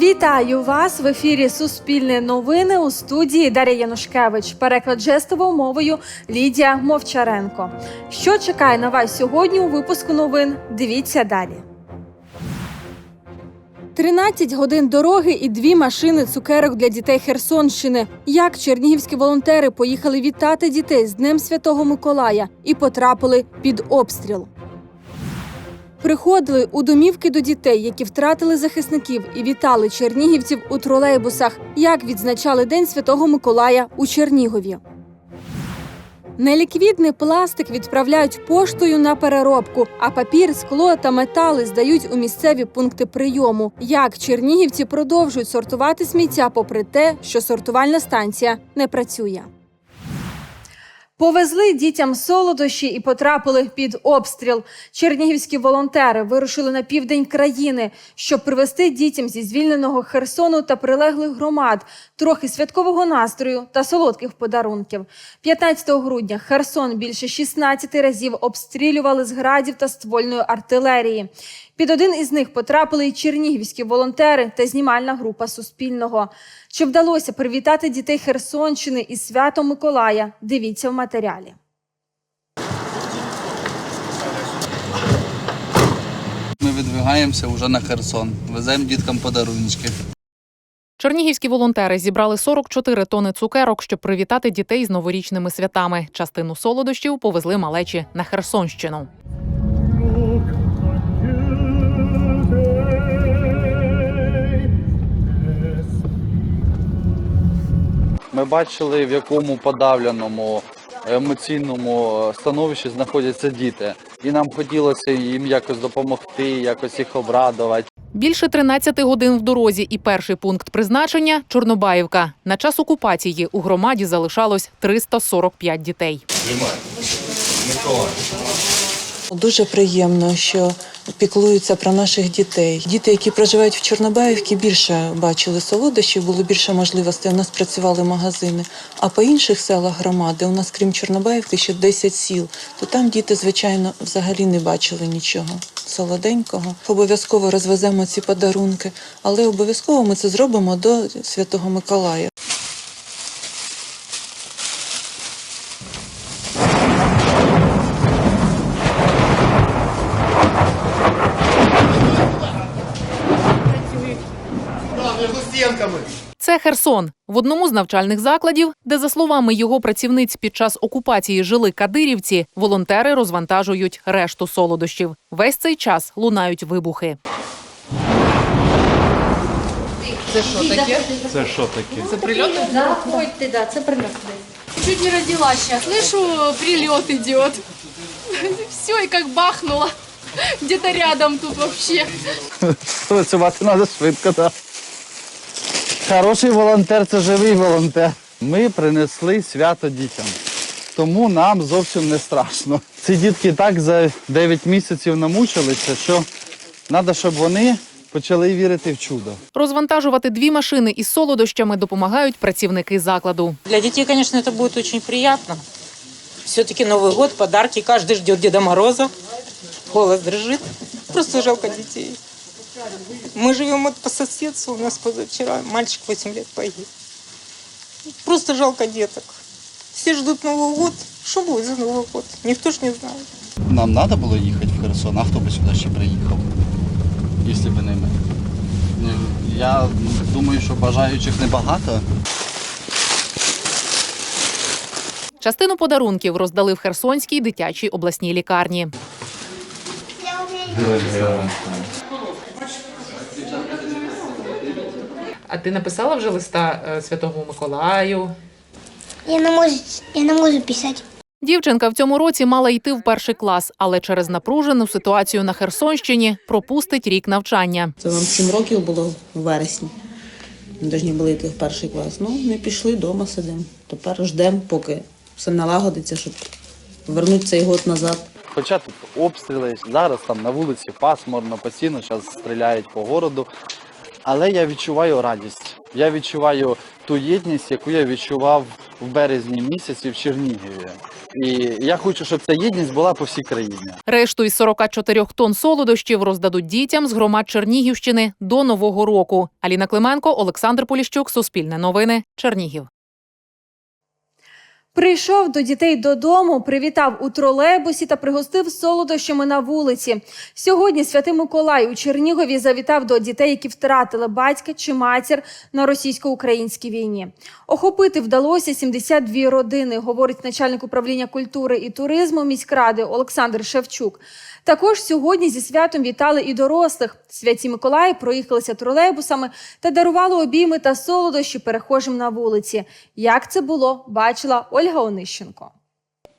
Вітаю вас в ефірі Суспільне новини у студії Дар'я Янушкевич. Переклад жестовою мовою Лідія Мовчаренко. Що чекає на вас сьогодні у випуску новин? Дивіться далі. 13 годин дороги і дві машини цукерок для дітей Херсонщини. Як чернігівські волонтери поїхали вітати дітей з Днем Святого Миколая і потрапили під обстріл. Приходили у домівки до дітей, які втратили захисників, і вітали чернігівців у тролейбусах, як відзначали День Святого Миколая у Чернігові. Неліквідний пластик відправляють поштою на переробку, а папір, скло та метали здають у місцеві пункти прийому. Як чернігівці продовжують сортувати сміття, попри те, що сортувальна станція не працює. Повезли дітям солодощі і потрапили під обстріл. Чернігівські волонтери вирушили на південь країни, щоб привезти дітям зі звільненого Херсону та прилеглих громад трохи святкового настрою та солодких подарунків. 15 грудня Херсон більше 16 разів обстрілювали з градів та ствольної артилерії. Під один із них потрапили й чернігівські волонтери та знімальна група Суспільного. Чи вдалося привітати дітей Херсонщини із святом Миколая? Дивіться в матеріалі. Ми відвигаємося вже на Херсон. Веземо діткам подарунки. Чернігівські волонтери зібрали 44 тони цукерок, щоб привітати дітей з новорічними святами. Частину солодощів повезли малечі на Херсонщину. Ми бачили, в якому подавленому емоційному становищі знаходяться діти. І нам хотілося їм якось допомогти, якось їх обрадувати. Більше 13 годин в дорозі, і перший пункт призначення Чорнобаївка. На час окупації у громаді залишалось 345 дітей. Дуже приємно, що піклуються про наших дітей. Діти, які проживають в Чорнобаївці, більше бачили солодощів, було більше можливостей. У нас працювали магазини. А по інших селах громади, у нас крім Чорнобаївки, ще 10 сіл, то там діти, звичайно, взагалі не бачили нічого солоденького. Обов'язково розвеземо ці подарунки, але обов'язково ми це зробимо до Святого Миколая. Це Херсон в одному з навчальних закладів, де, за словами його працівниць, під час окупації жили кадирівці. Волонтери розвантажують решту солодощів. Весь цей час лунають вибухи. Це що таке? Це що таке? Це прильоти? Заходьте, да, це прильот. Чуть не родила сейчас. Слышу, прилет идет. Все, и как бахнуло. Где-то рядом тут вообще. Працювати треба швидко, так. Хороший волонтер це живий волонтер. Ми принесли свято дітям. Тому нам зовсім не страшно. Ці дітки так за 9 місяців намучилися, що треба, щоб вони почали вірити в чудо. Розвантажувати дві машини із солодощами допомагають працівники закладу. Для детей, конечно, это будет очень приятно. Все-таки Новый год, подарки, каждый ждет Деда Мороза. Голос дрожит. Просто жалко детей. Мы живем вот по соседству, у нас позавчера мальчик 8 лет погиб. Просто жалко деток. Все ждут Новый год. Что будет за Новый год? Никто ж не знает. Нам треба було їхати в Херсон, а хто би сюди ще приїхав, якщо б не ми. Ну, Я думаю, що бажаючих небагато. Частину подарунків роздали в Херсонській дитячій обласній лікарні. А ти написала вже листа е, Святому Миколаю? Я не можу, я не можу писати. Дівчинка в цьому році мала йти в перший клас, але через напружену ситуацію на Херсонщині пропустить рік навчання. Це нам 7 років було в вересні. Ми повинні були йти в перший клас. Ну, не пішли, вдома сидимо. Тепер ждемо, поки все налагодиться, щоб повернути цей год назад. Хоча тут обстріли, зараз там на вулиці пасмурно, постійно зараз стріляють по городу. Але я відчуваю радість. Я відчуваю ту єдність, яку я відчував в березні місяці в Чернігові. І я хочу, щоб ця єдність була по всій країні. Решту із 44 тонн солодощів роздадуть дітям з громад Чернігівщини до нового року. Аліна Клименко, Олександр Поліщук, Суспільне новини, Чернігів. Прийшов до дітей додому, привітав у тролейбусі та пригостив солодощами на вулиці. Сьогодні святий Миколай у Чернігові завітав до дітей, які втратили батька чи матір на російсько-українській війні. Охопити вдалося 72 родини, говорить начальник управління культури і туризму міськради Олександр Шевчук. Також сьогодні зі святом вітали і дорослих. Святі Миколаї проїхалися тролейбусами та дарували обійми та солодощі перехожим на вулиці. Як це було, бачила Ольга Онищенко.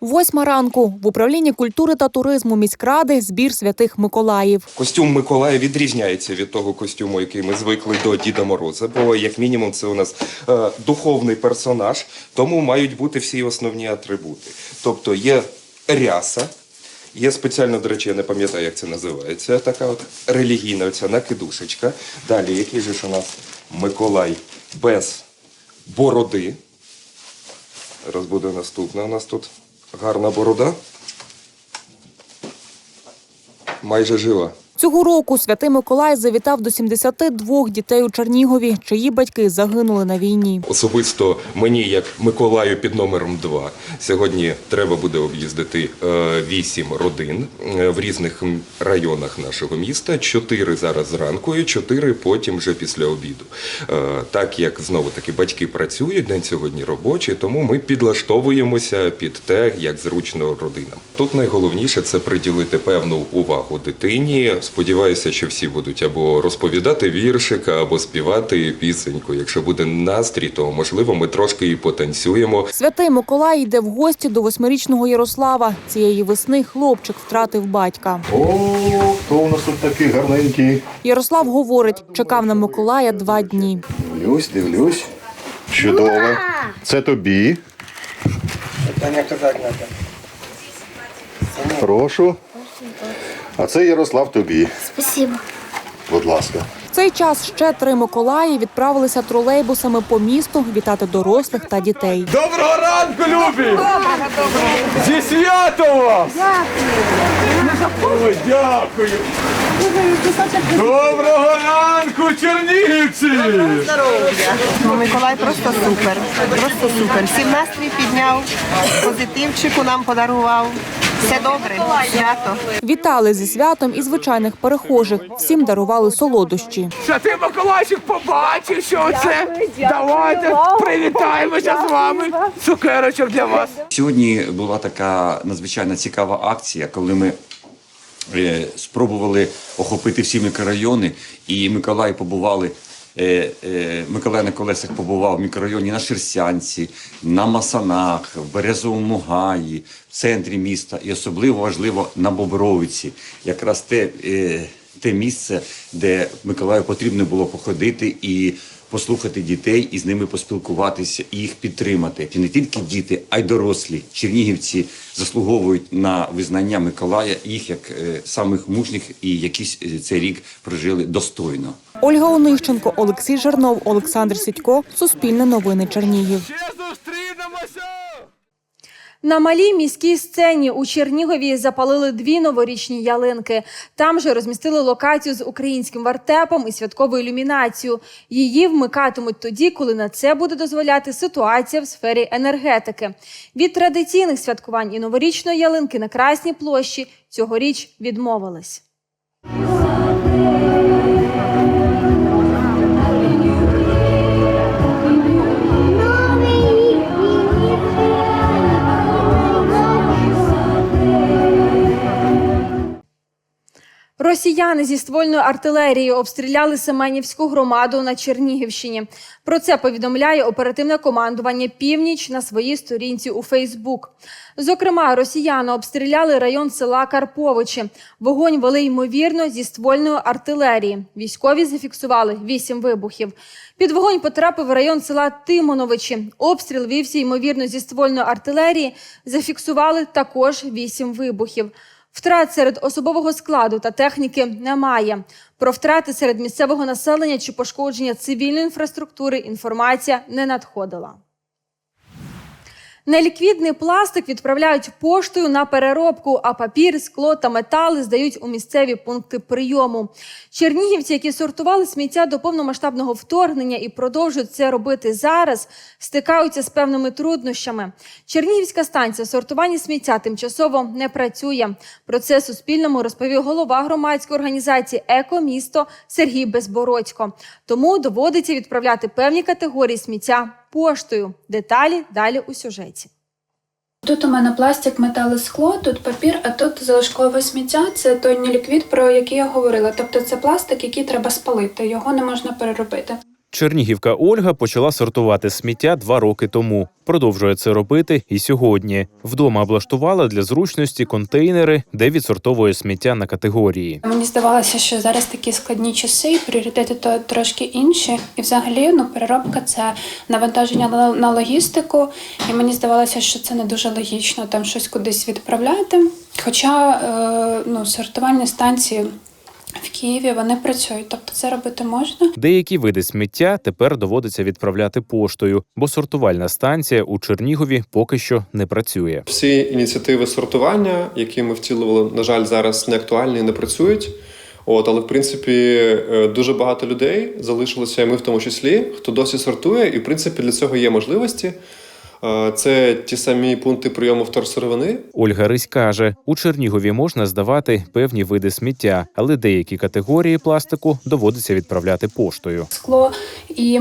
Восьма ранку в управлінні культури та туризму міськради збір святих Миколаїв. Костюм Миколая відрізняється від того костюму, який ми звикли до Діда Мороза, бо як мінімум це у нас е, духовний персонаж, тому мають бути всі основні атрибути. Тобто є ряса, є спеціально, до речі, я не пам'ятаю, як це називається, така от релігійна оця накидушечка. Далі, який же ж у нас Миколай без бороди. Зараз буде наступна у нас тут гарна борода. Майже жива. Цього року святий Миколай завітав до 72 дітей у Чернігові, чиї батьки загинули на війні. Особисто мені, як Миколаю під номером 2, сьогодні треба буде об'їздити е, вісім родин е, в різних районах нашого міста. Чотири зараз зранку чотири потім вже після обіду. Е, Так як знову таки батьки працюють, день сьогодні робочий, тому ми підлаштовуємося під те, як зручно родинам. Тут найголовніше це приділити певну увагу дитині. Сподіваюся, що всі будуть або розповідати віршика, або співати пісеньку. Якщо буде настрій, то можливо ми трошки і потанцюємо. Святий Миколай йде в гості до восьмирічного Ярослава. Цієї весни хлопчик втратив батька. О, хто у нас тут такий гарненький? Ярослав говорить, чекав на Миколая два дні. Дивлюсь, дивлюсь. Чудово. Це тобі. Прошу. А це Ярослав тобі. Спасибо. Будь ласка. В цей час ще три Миколаї відправилися тролейбусами по місту вітати дорослих та дітей. Доброго ранку, любі! Зі святом вас! Ой, дякую! Доброго ранку, чернігівці! Миколай просто супер. Просто супер. Всім настрій підняв, позитивчику нам подарував. Все добре, свято. Вітали зі святом і звичайних перехожих. Всім дарували солодощі. Святий Миколайчик побачив, що це. Давайте привітаємося з вами. Цукерочок для вас. Сьогодні була така надзвичайно цікава акція, коли ми е, спробували охопити всі мікрорайони, і Миколай побували. Е, е, Миколай на побував в мікрорайоні на Шерсянці, на Масанах, в Березовому Гаї, в центрі міста і особливо важливо на Бобровиці. Якраз те, е, те місце, де Миколаю потрібно було походити і послухати дітей і з ними поспілкуватися і їх підтримати. І не тільки діти, а й дорослі. Чернігівці заслуговують на визнання Миколая, їх як е, самих мужніх і якісь е, цей рік прожили достойно. Ольга Онищенко, Олексій Жернов, Олександр Сідько. Суспільне новини Чернігів. На малій міській сцені у Чернігові запалили дві новорічні ялинки. Там же розмістили локацію з українським вартепом і святкову ілюмінацію. Її вмикатимуть тоді, коли на це буде дозволяти ситуація в сфері енергетики. Від традиційних святкувань і новорічної ялинки на Красній площі цьогоріч відмовились. Росіяни зі ствольною артилерією обстріляли Семенівську громаду на Чернігівщині. Про це повідомляє оперативне командування Північ на своїй сторінці у Фейсбук. Зокрема, росіяни обстріляли район села Карповичі. Вогонь вели ймовірно зі ствольної артилерії. Військові зафіксували вісім вибухів. Під вогонь потрапив район села Тимоновичі. Обстріл вівся ймовірно зі ствольної артилерії. Зафіксували також вісім вибухів. Втрат серед особового складу та техніки немає. Про втрати серед місцевого населення чи пошкодження цивільної інфраструктури інформація не надходила. Неліквідний пластик відправляють поштою на переробку, а папір, скло та метали здають у місцеві пункти прийому. Чернігівці, які сортували сміття до повномасштабного вторгнення і продовжують це робити зараз, стикаються з певними труднощами. Чернігівська станція сортування сміття тимчасово не працює. Про це Суспільному розповів голова громадської організації Екомісто Сергій Безбородько. Тому доводиться відправляти певні категорії сміття поштою. Деталі далі у сюжеті. Тут у мене пластик, метал і скло, тут папір, а тут залишкове сміття. Це той неліквід, про який я говорила. Тобто це пластик, який треба спалити, його не можна переробити. Чернігівка Ольга почала сортувати сміття два роки тому. Продовжує це робити і сьогодні. Вдома облаштувала для зручності контейнери, де відсортовує сміття на категорії. Мені здавалося, що зараз такі складні часи, пріоритети то трошки інші. І взагалі ну, переробка це навантаження на, на логістику. І мені здавалося, що це не дуже логічно там щось кудись відправляти. Хоча е, ну, сортувальні станції в Києві вони працюють, тобто це робити можна. Деякі види сміття тепер доводиться відправляти поштою, бо сортувальна станція у Чернігові поки що не працює. Всі ініціативи сортування, які ми втілювали, на жаль, зараз не актуальні і не працюють. От, але в принципі е, дуже багато людей залишилося, і ми в тому числі, хто досі сортує, і в принципі для цього є можливості. Е, Це ті самі пункти прийому вторсировини, Ольга Рись каже, у Чернігові можна здавати певні види сміття, але деякі категорії пластику доводиться відправляти поштою. Скло і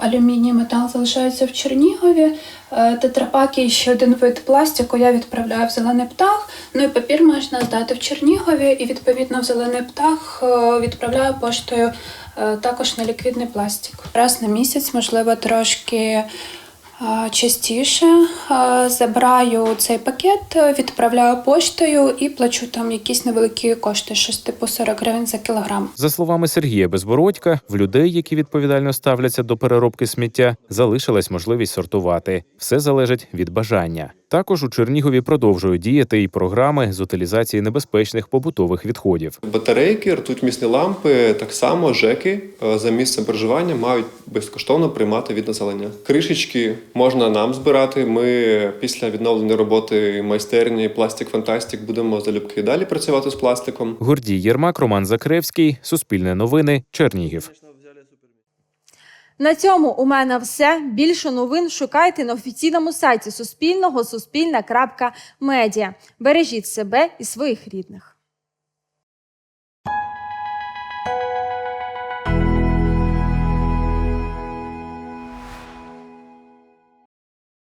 алюміній метал залишаються в Чернігові. Е, Тетрапаки і ще один вид пластику я відправляю в зелений птах. Ну і папір можна здати в Чернігові, і відповідно в зелений птах е, відправляю поштою також на ліквідний пластик. Раз на місяць, можливо, трошки. Частіше забираю цей пакет, відправляю поштою і плачу там якісь невеликі кошти, щось типу 40 гривень за кілограм. За словами Сергія Безбородька, в людей, які відповідально ставляться до переробки сміття, залишилась можливість сортувати. Все залежить від бажання. Також у Чернігові продовжують діяти і програми з утилізації небезпечних побутових відходів. батарейки, ртуть-місні лампи, так само ЖЕКи е, за місцем проживання мають безкоштовно приймати від населення. Кришечки можна нам збирати. Ми після відновлення роботи майстерні Пластик Фантастик будемо залюбки далі працювати з пластиком. Гордій Єрмак, Роман Закревський, Суспільне новини, Чернігів. На цьому у мене все. Більше новин шукайте на офіційному сайті Суспільного суспільне.медіа. Бережіть себе і своїх рідних.